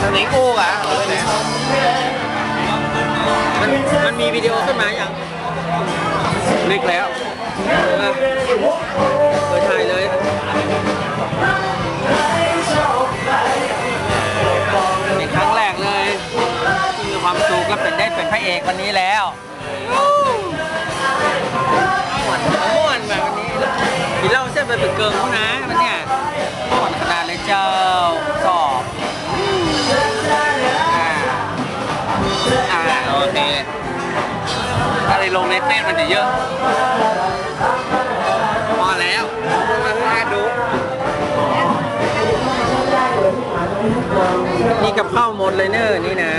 ทางนี้กูอะเอาไปไหนมันมันมีวิดีโอขึ้นมาอย่างนึกแล้วเออเออถ่ายเลยเป็นครั้งแรกเลยที่มีความสุขก็เป็นได้เป็นพระเอกวันนี้แล้วม่วนม่วนแบบวันนี้กินเหล้าเส้นไปเป็นเกิงเขานะมันเนี่ย โอเคถ้าได้ลงในเต้นมันจะเยอะ พอแล้วมาพาดู นี่กับข้าวหมดเลยเนอะนี่นะ